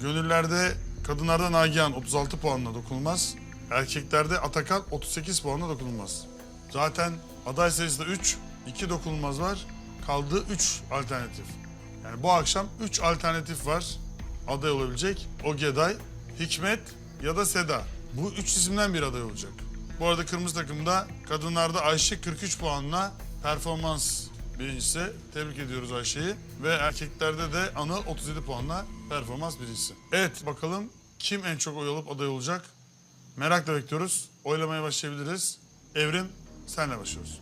Gönüllerde kadınlarda Nagihan 36 puanla dokunulmaz. Erkeklerde Atakan 38 puanla dokunulmaz. Zaten aday sayısı da 3, 2 dokunulmaz var. Kaldı 3 alternatif. Yani bu akşam 3 alternatif var aday olabilecek. Ogeday, Hikmet ya da Seda. Bu üç isimden bir aday olacak. Bu arada kırmızı takımda kadınlarda Ayşe 43 puanla performans birincisi. Tebrik ediyoruz Ayşe'yi. Ve erkeklerde de Anıl 37 puanla performans birincisi. Evet bakalım kim en çok oy alıp aday olacak? Merakla bekliyoruz. Oylamaya başlayabiliriz. Evrim senle başlıyoruz.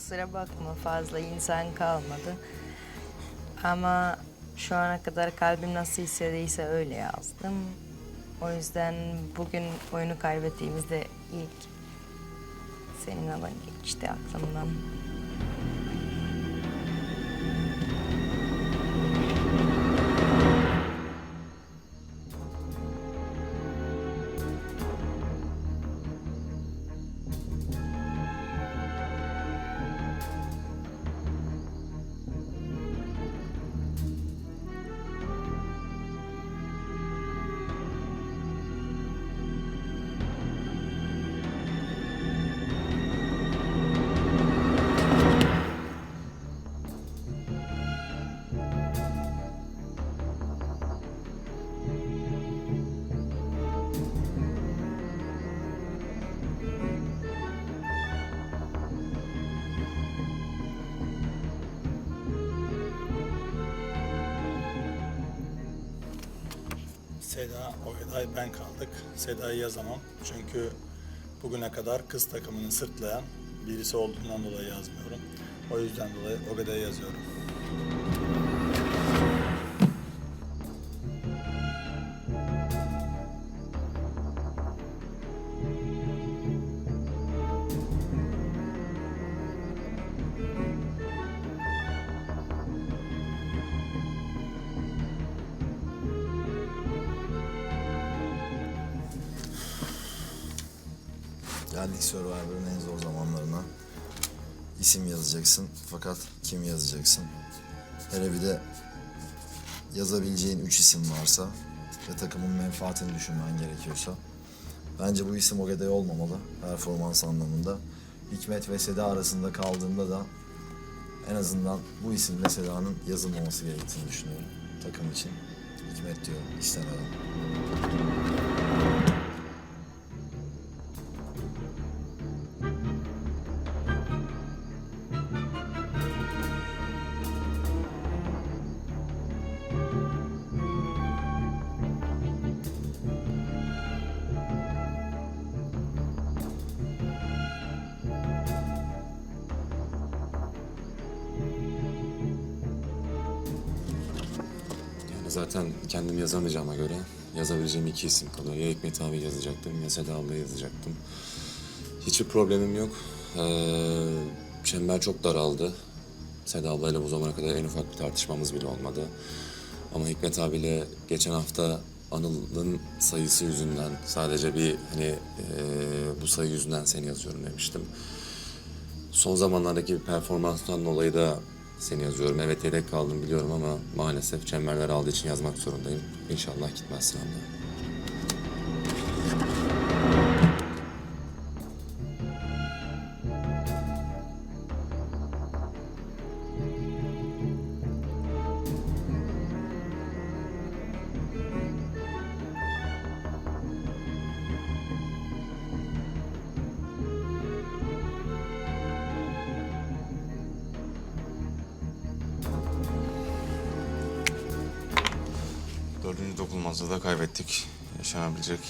Kusura bakma fazla insan kalmadı. Ama şu ana kadar kalbim nasıl hissediyse öyle yazdım. O yüzden bugün oyunu kaybettiğimizde ilk senin adın geçti aklımdan. Seda, Ogeday ben kaldık. Seda'yı yazamam. Çünkü bugüne kadar kız takımını sırtlayan birisi olduğundan dolayı yazmıyorum. O yüzden dolayı Ogeday'ı yazıyorum. Survivor'ın en zor zamanlarına. İsim yazacaksın fakat kim yazacaksın? Hele bir de yazabileceğin üç isim varsa ve takımın menfaatini düşünmen gerekiyorsa bence bu isim Ogeday olmamalı performans anlamında. Hikmet ve Seda arasında kaldığımda da en azından bu isimle Seda'nın yazılmaması gerektiğini düşünüyorum takım için. Hikmet diyor istemeden. Zaten kendim yazamayacağıma göre yazabileceğim iki isim kalıyor. Ya Hikmet abi yazacaktım ya Seda abla yazacaktım. Hiçbir problemim yok. Ee, çember çok daraldı. Seda ablayla bu zamana kadar en ufak bir tartışmamız bile olmadı. Ama Hikmet abiyle geçen hafta Anıl'ın sayısı yüzünden sadece bir hani ee, bu sayı yüzünden seni yazıyorum demiştim. Son zamanlardaki bir performanstan dolayı da seni yazıyorum. Evet yedek kaldım biliyorum ama maalesef çemberler aldığı için yazmak zorundayım. İnşallah gitmez sınavda. Dördüncü dokunulmazlığı da kaybettik. Yaşanabilecek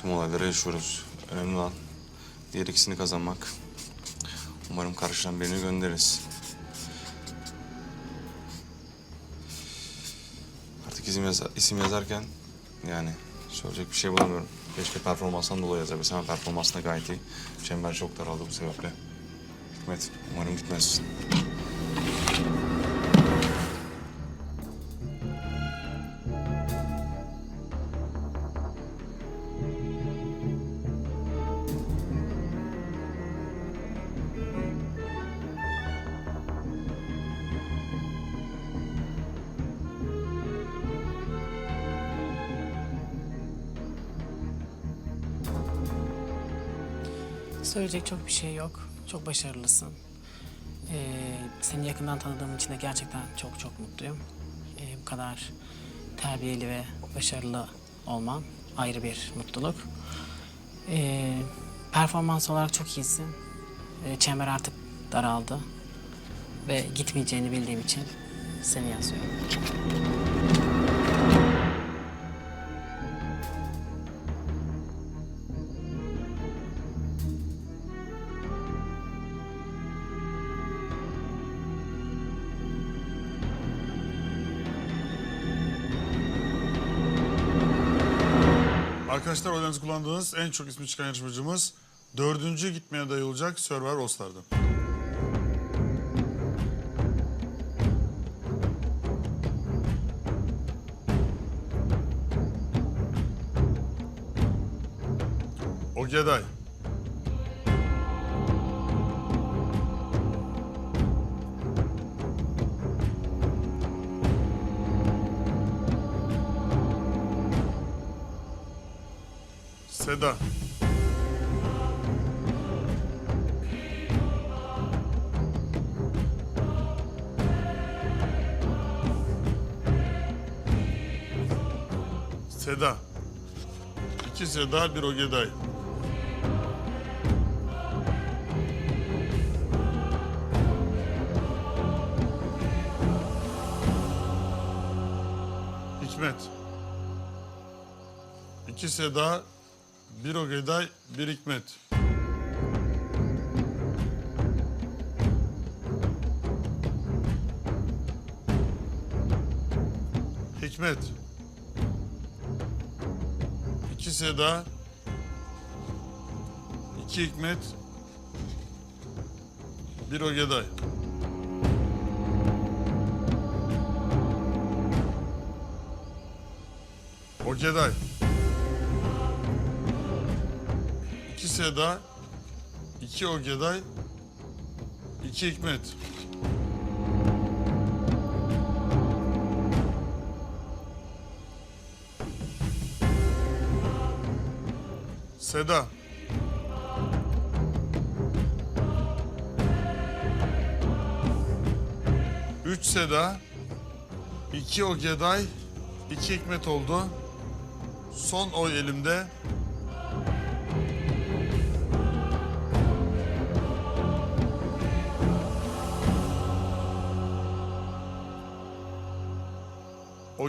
tüm olayları yaşıyoruz. Önemli olan diğer ikisini kazanmak. Umarım karşıdan birini göndeririz. Artık isim, yaza- isim yazarken yani söyleyecek bir şey bulamıyorum. Keşke performanstan dolayı yazabilsem ama performans da gayet iyi. Çember çok daraldı bu sebeple. Hikmet, umarım gitmezsin. Söyleyecek çok bir şey yok. Çok başarılısın. Ee, seni yakından tanıdığım için de gerçekten çok çok mutluyum. Ee, bu kadar terbiyeli ve başarılı olman ayrı bir mutluluk. Ee, performans olarak çok iyisin. Ee, çember artık daraldı. Ve gitmeyeceğini bildiğim için seni yazıyorum. Arkadaşlar oylarınızı kullandığınız en çok ismi çıkan yarışmacımız dördüncü gitmeye adayı olacak Survivor All Star'da. Seda. Seda. İki Seda, bir Ogeday. Hikmet. İki Seda, bir Ogeday, bir Hikmet. Hikmet. İki Seda, iki Hikmet, bir Ogeday. Ogeday. Seda, iki Ogeday, iki Hikmet. Seda. Üç Seda, iki Ogeday, iki Hikmet oldu. Son oy elimde.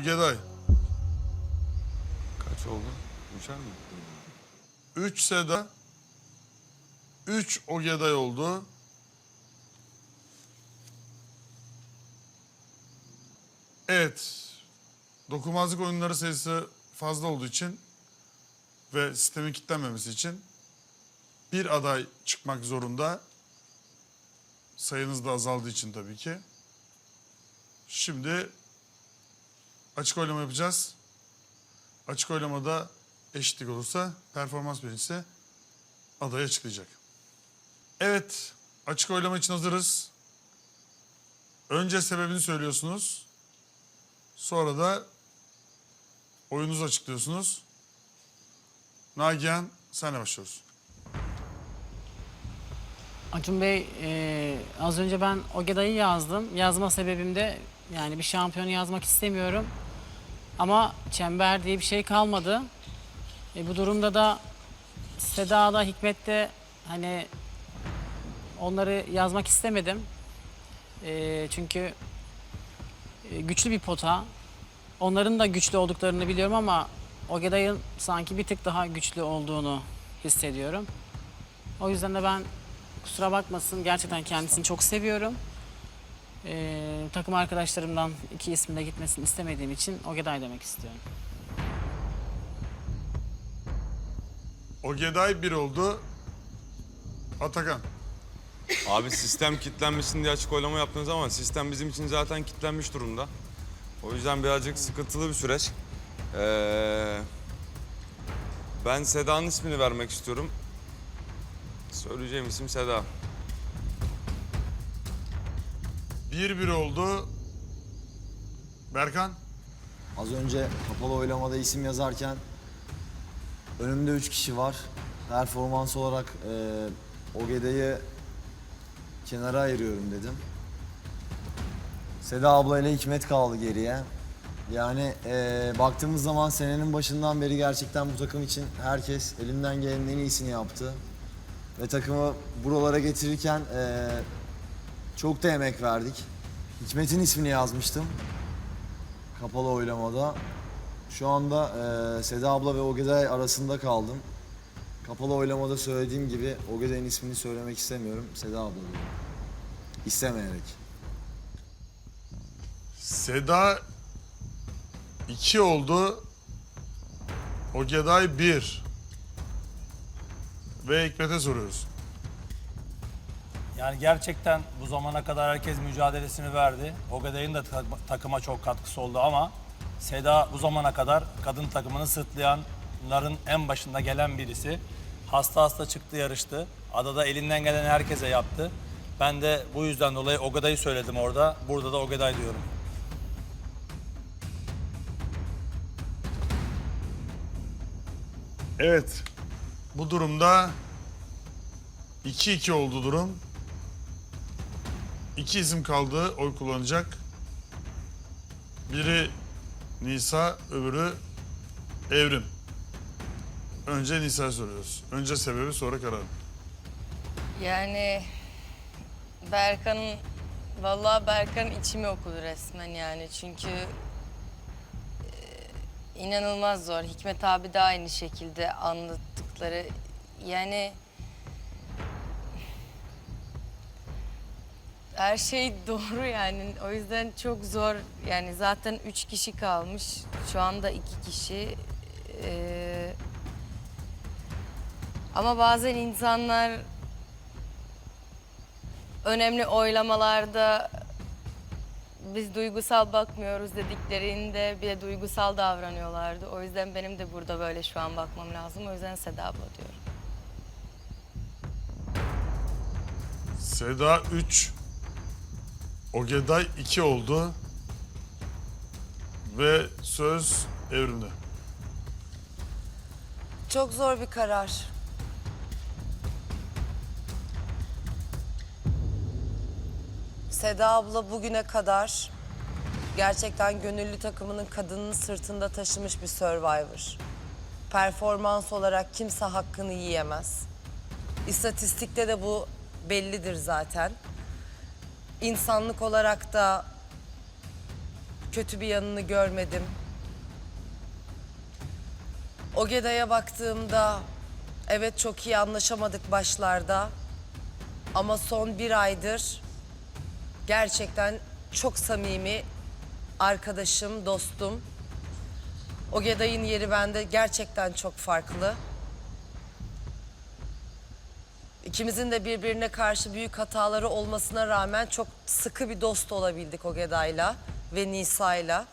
Ogeday. Kaç oldu? Üçer mi? Üç Seda. Üç Ogeday oldu. Evet. Dokunmazlık oyunları sayısı fazla olduğu için ve sistemin kilitlenmemesi için bir aday çıkmak zorunda. Sayınız da azaldığı için tabii ki. Şimdi açık oylama yapacağız. Açık oylamada eşitlik olursa performans birincisi adayı açıklayacak. Evet, açık oylama için hazırız. Önce sebebini söylüyorsunuz. Sonra da oyununuzu açıklıyorsunuz. Nagihan, senle başlıyoruz. Acun Bey, e, az önce ben Ogeday'ı yazdım. Yazma sebebim de yani bir şampiyonu yazmak istemiyorum. Ama çember diye bir şey kalmadı. E, bu durumda da Seda'da, Hikmet'te hani onları yazmak istemedim. E, çünkü e, güçlü bir pota. onların da güçlü olduklarını biliyorum ama Ogeday'ın sanki bir tık daha güçlü olduğunu hissediyorum. O yüzden de ben kusura bakmasın gerçekten kendisini çok seviyorum. Ee, takım arkadaşlarımdan iki ismin de gitmesini istemediğim için Ogeday demek istiyorum. Ogeday 1 oldu. Atakan. Abi sistem kilitlenmesin diye açık oylama yaptınız ama sistem bizim için zaten kilitlenmiş durumda. O yüzden birazcık sıkıntılı bir süreç. Ee, ben Seda'nın ismini vermek istiyorum. Söyleyeceğim isim Seda. 1-1 oldu. Berkan. Az önce kapalı oylamada isim yazarken önümde üç kişi var. Performans olarak e, Ogeda'yı kenara ayırıyorum dedim. Seda abla ile Hikmet kaldı geriye. Yani e, baktığımız zaman senenin başından beri gerçekten bu takım için herkes elinden gelenin en iyisini yaptı. Ve takımı buralara getirirken e, çok da emek verdik. Hikmet'in ismini yazmıştım kapalı oylamada. Şu anda e, Seda abla ve Ogeday arasında kaldım. Kapalı oylamada söylediğim gibi Ogeday'ın ismini söylemek istemiyorum. Seda abla diyorum. İstemeyerek. Seda 2 oldu. Ogeday 1. Ve Hikmet'e soruyoruz. Yani gerçekten bu zamana kadar herkes mücadelesini verdi. Ogeday'ın da ta- takıma çok katkısı oldu ama Seda bu zamana kadar kadın takımını sırtlayanların en başında gelen birisi. Hasta hasta çıktı yarıştı. Adada elinden gelen herkese yaptı. Ben de bu yüzden dolayı Ogeday'ı söyledim orada. Burada da Ogeday diyorum. Evet. Bu durumda 2-2 oldu durum. İki isim kaldı oy kullanacak. Biri Nisa, öbürü Evrim. Önce Nisa soruyoruz. Önce sebebi sonra karar. Yani Berkan'ın vallahi Berkan içimi okudu resmen yani çünkü e, inanılmaz zor. Hikmet abi de aynı şekilde anlattıkları yani her şey doğru yani o yüzden çok zor yani zaten üç kişi kalmış şu anda iki kişi Ee, ama bazen insanlar önemli oylamalarda biz duygusal bakmıyoruz dediklerinde bir de duygusal davranıyorlardı. O yüzden benim de burada böyle şu an bakmam lazım. O yüzden Seda abla diyorum. Seda 3. Ogeday 2 oldu. Ve söz Evrim'de. Çok zor bir karar. Seda abla bugüne kadar gerçekten gönüllü takımının kadının sırtında taşımış bir survivor. Performans olarak kimse hakkını yiyemez. İstatistikte de bu bellidir zaten. İnsanlık olarak da kötü bir yanını görmedim. Ogeda'ya baktığımda evet çok iyi anlaşamadık başlarda. Ama son bir aydır gerçekten çok samimi arkadaşım, dostum. Ogeday'ın yeri bende gerçekten çok farklı. İkimizin de birbirine karşı büyük hataları olmasına rağmen çok sıkı bir dost olabildik Ogeday'la ve Nisa'yla.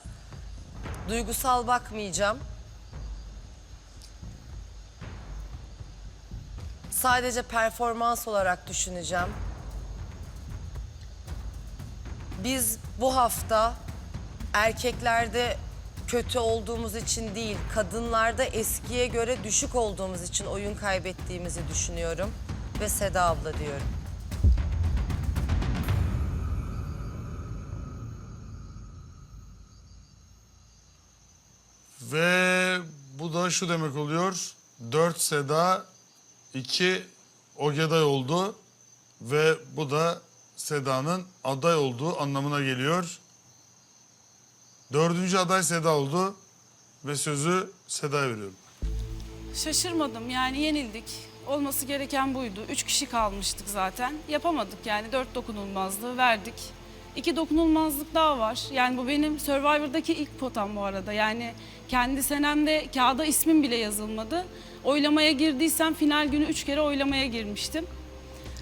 Duygusal bakmayacağım. Sadece performans olarak düşüneceğim. Biz bu hafta erkeklerde kötü olduğumuz için değil, kadınlarda eskiye göre düşük olduğumuz için oyun kaybettiğimizi düşünüyorum ve Seda abla diyorum. Ve bu da şu demek oluyor. 4 Seda, 2 Ogeday oldu. Ve bu da Seda'nın aday olduğu anlamına geliyor. Dördüncü aday Seda oldu ve sözü Seda'ya veriyorum. Şaşırmadım yani yenildik. Olması gereken buydu. Üç kişi kalmıştık zaten. Yapamadık yani dört dokunulmazlığı verdik. İki dokunulmazlık daha var. Yani bu benim Survivor'daki ilk potam bu arada. Yani kendi senemde kağıda ismim bile yazılmadı. Oylamaya girdiysem final günü üç kere oylamaya girmiştim.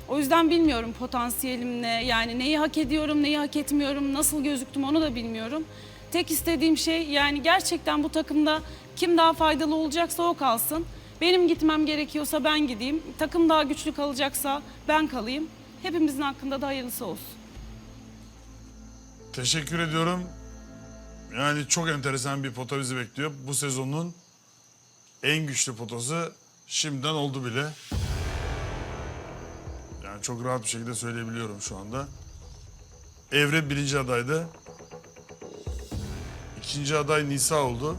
O yüzden bilmiyorum potansiyelim ne, yani neyi hak ediyorum, neyi hak etmiyorum, nasıl gözüktüm onu da bilmiyorum. Tek istediğim şey yani gerçekten bu takımda kim daha faydalı olacaksa o kalsın. Benim gitmem gerekiyorsa ben gideyim. Takım daha güçlü kalacaksa ben kalayım. Hepimizin hakkında da hayırlısı olsun. Teşekkür ediyorum. Yani çok enteresan bir pota bizi bekliyor. Bu sezonun en güçlü potası şimdiden oldu bile. Yani çok rahat bir şekilde söyleyebiliyorum şu anda. Evre birinci adaydı. İkinci aday Nisa oldu.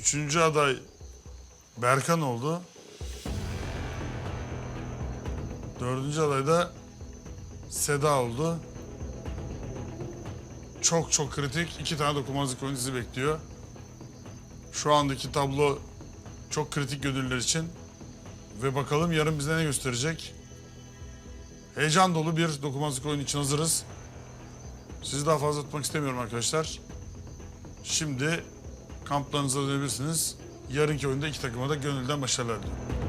Üçüncü aday Berkan oldu. Dördüncü aday da Seda oldu. Çok çok kritik iki tane dokunmazlık oyuncusu bekliyor. Şu andaki tablo çok kritik gönüllüler için. Ve bakalım yarın bize ne gösterecek. Heyecan dolu bir dokunmazlık oyunu için hazırız. Sizi daha fazla tutmak istemiyorum arkadaşlar. Şimdi kamplarınıza dönebilirsiniz. Yarınki oyunda iki takıma da gönülden başarılar diliyorum.